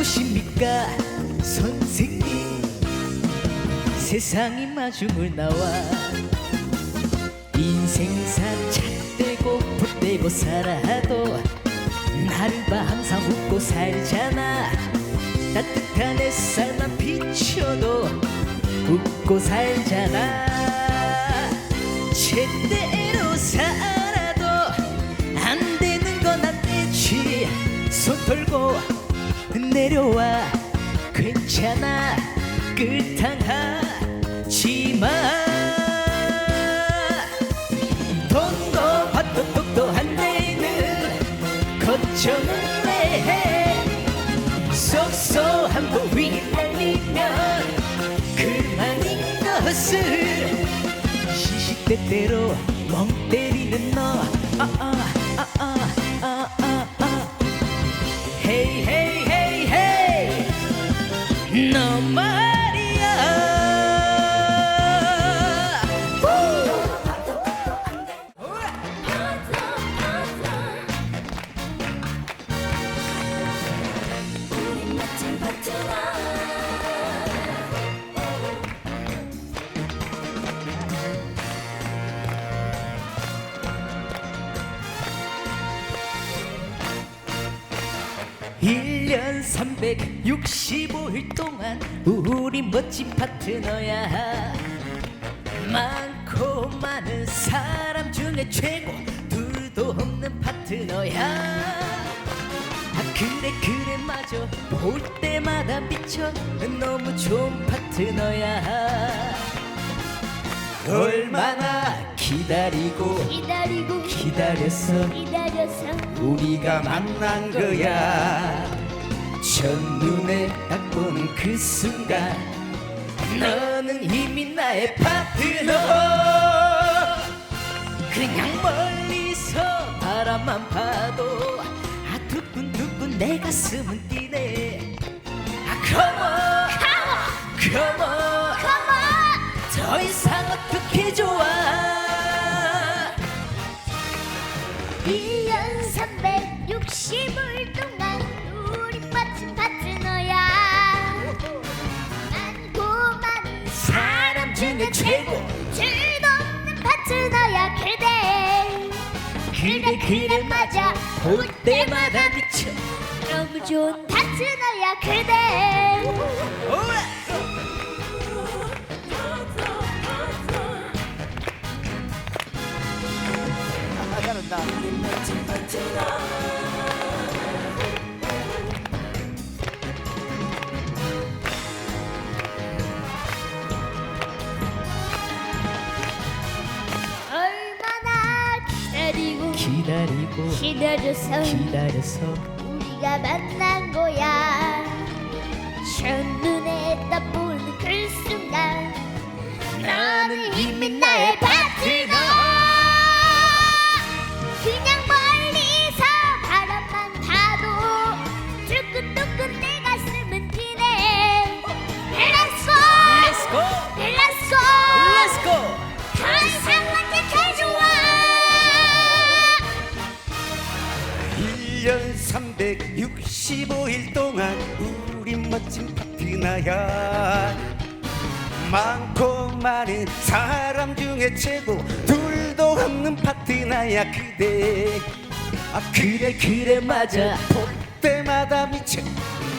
누구십니까? 선생님 세상이 마중을 나와 인생사 착대고 붙대고 살아도 나를 봐 항상 웃고 살잖아. 따뜻한 햇살만 비춰도 웃고 살잖아. 제대로 살아도 안 되는 건 안 되지. 손 털고 내려와. 괜찮아. 끝당하지 마. 돈도 받도 똑도 안 되는 걱정은 왜 쏘쏘한 거 위에 날리면 그만인 것을 시시때때로 멍 때리는 너. 아, 아, 파트너야 많고 많은 사람 중에 최고. 둘도 없는 파트너야. 아 그래 그래 맞아. 볼 때마다 미쳐. 너무 좋은 파트너야. 얼마나 기다리고 기다리고 기다렸어? 기다려서 우리가 만난 거야. 첫눈에 딱 보는 그 순간 너는 이미 나의 파트너. 그냥 멀리서 바라만 봐도 아 두근두근 내 가슴은 뛰네. 아 come on. Come on. 더 이상 어떻게 좋아 그래 맞아. 볼 때마다 미쳐. 너무 좋은 파트너야 그대. 얼마나 기다려서 기다려서 우리가 만난 거야. 첫눈에 딱 보 365일 동안 우리 멋진 파트너야. 많고 많은 사람 중에 최고 둘도 없는 파트너야 그대. 아 그래 그래 맞아. 볼 때마다 미쳐.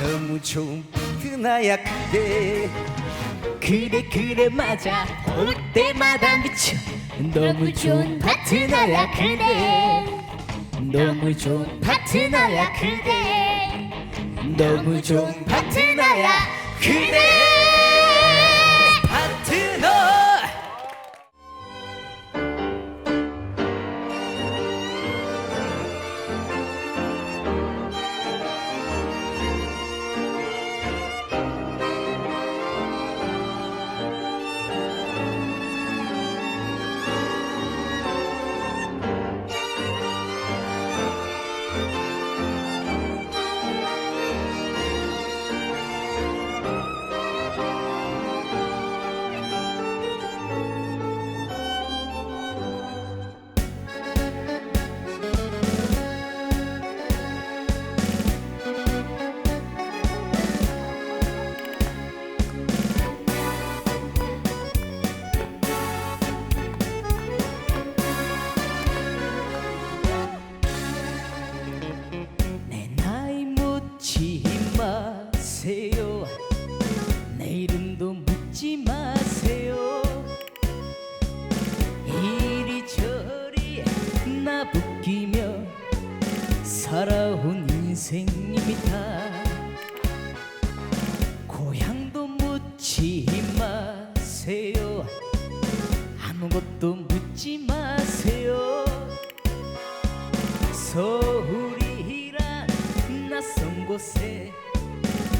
너무 좋은 파트너야 그대. 그래 그래 맞아. 볼 때마다 미쳐. 너무 좋은 파트너야 그대 너무 좋은 파트너야 그대. 너무 좋은 파트너야 그대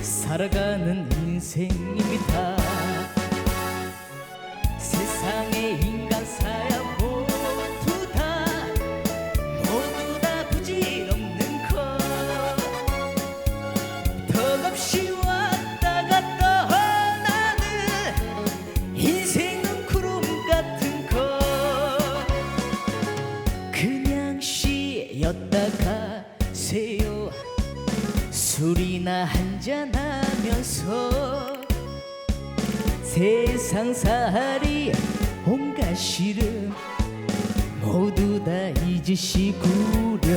살아가는 인생입니다. 한잔하면서 세상살이 온갖 시름 모두 다 잊으시구려.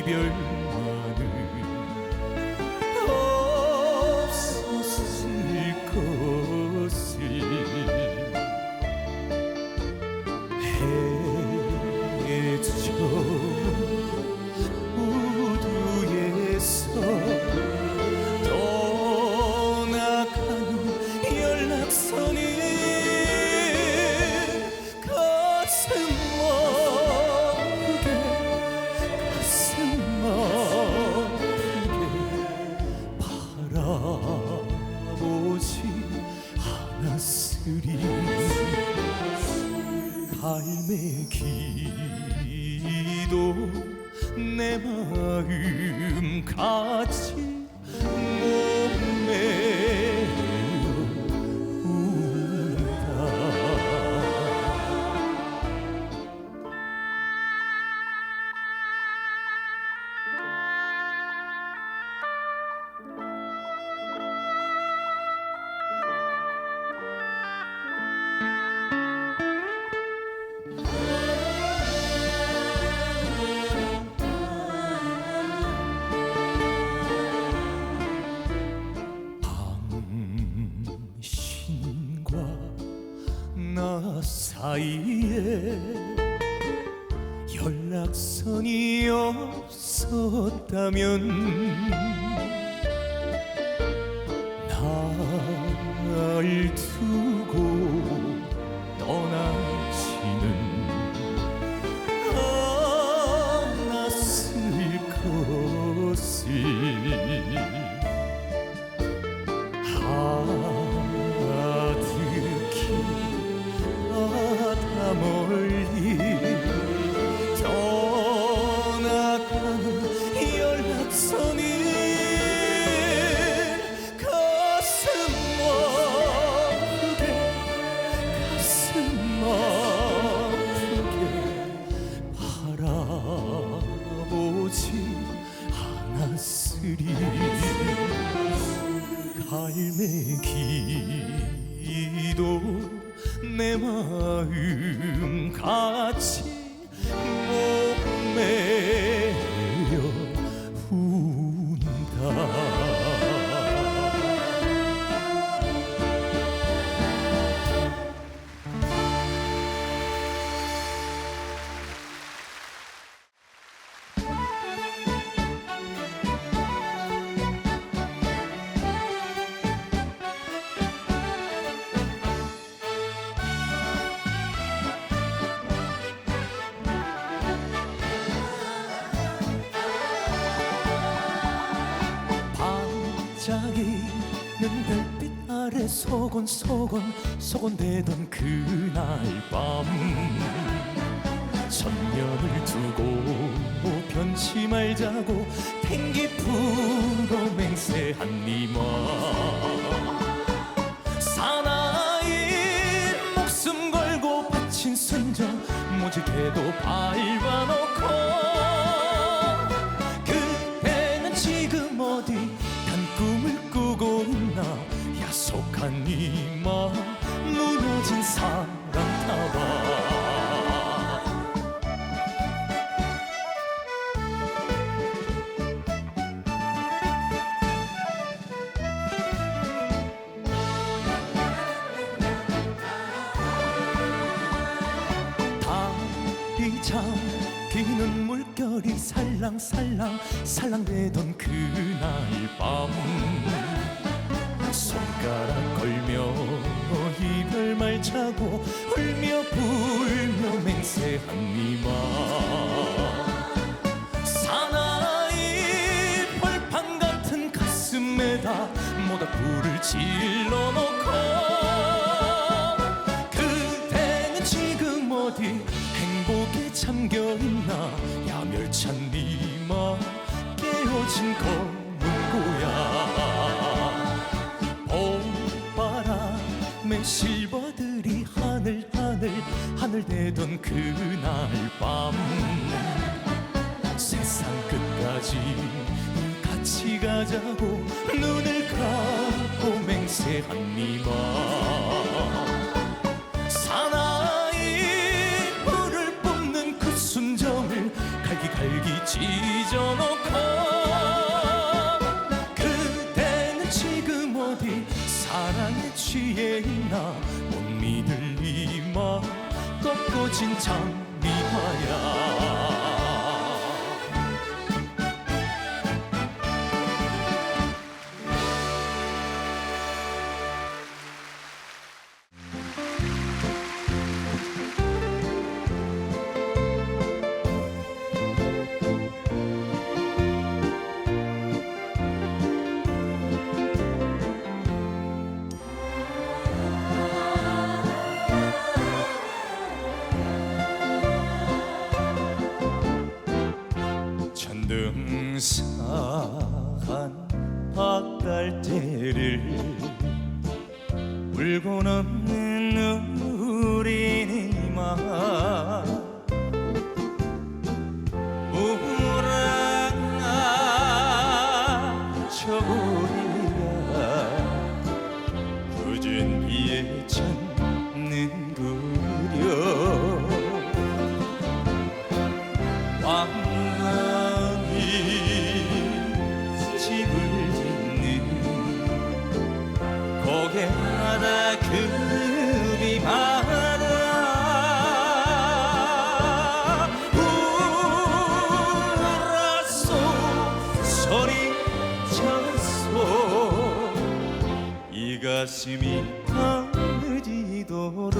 이별 없었다면 소곤소곤 소곤대던 그날 밤. 천년을 두고 변치 말자고 탱기 풀어 맹세한 니마. 사나이 목숨 걸고 바친 순정 모질게도 밟아 야속한 이마 무너진 사 말자고 울며 불며 맹세한 니마 사나이 벌판 같은 가슴에다 모닥불을 질러놓고 그대는 지금 어디 행복에 잠겨있나 야멸찬 니마 깨어진 검은 고야. 봄바람에 하늘 대던 그날 밤. 세상 끝까지 같이 가자고 눈을 감고 맹세한 니마 꺾 등산 박달대를 울고 넘는 우리 이 가슴이 터지도록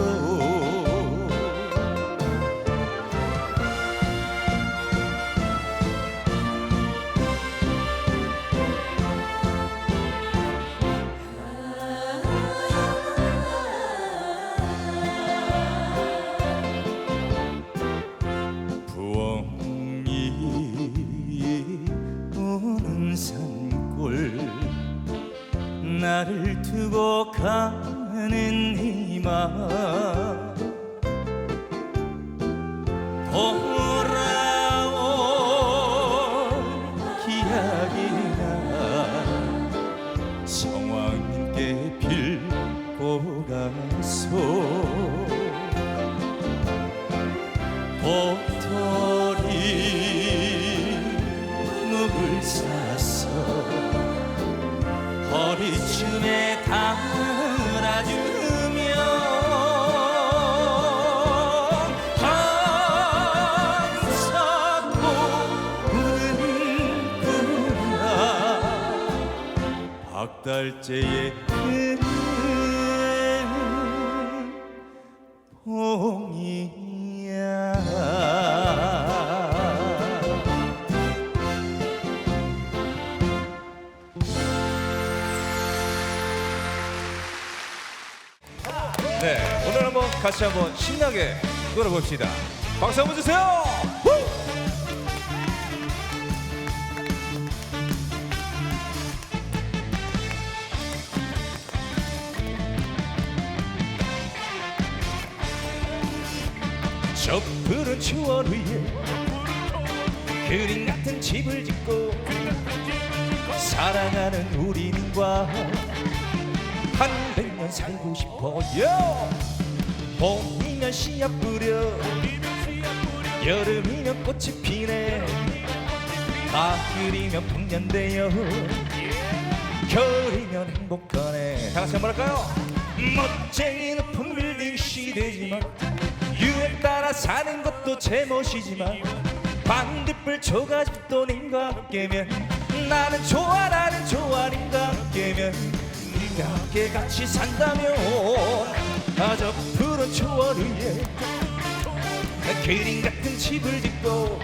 은 봉이야 네, 오늘 한번 같이 한번 신나게 놀아봅시다. 박수 한번 주세요. 추월 위에 그림 같은 집을 짓고 사랑하는 우리님과 한 백 년 살고 싶어요 봄이면 씨앗 뿌려 여름이면 꽃이 피네. 가을이면 풍년되어 겨울이면 행복하네. 다 같이 한번 할까요? 멋쟁이 높은 빌딩 시대지만 유행 따라 사는 것 도 제멋이지만 반딧불 초가집도 님과 함께면 나는 좋아 나는 좋아 님과 함께면 님과 함께 같이 산다면 아저 푸른 초월 위에 그림 같은 집을 짓고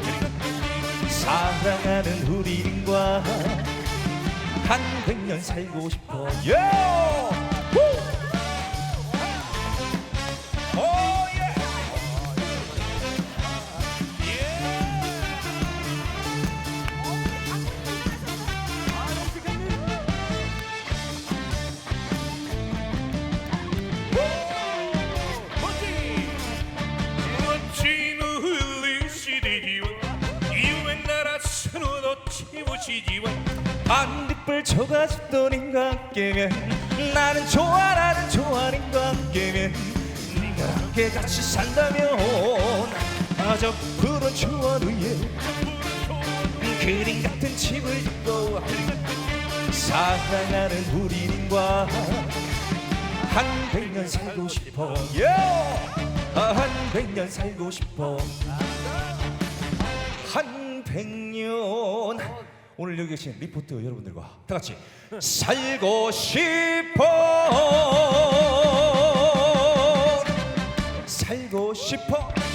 사랑하는 우리 님과 한 백년 살고 싶어 요! 후! 치무시지와 반딧불 초가집도 님과 함께면 나는 좋아 나는 좋아 님과 함께면 님과 함께 같이 산다면 아저 푸른 추월 위에 그림 같은 집을 짓고 사랑하는 우리 님과 한 백년 살고 싶어. 한 백년 살고 싶어. 한 백년 오늘 여기 계신 리포트 여러분들과 다 같이 살고 싶어. 살고 싶어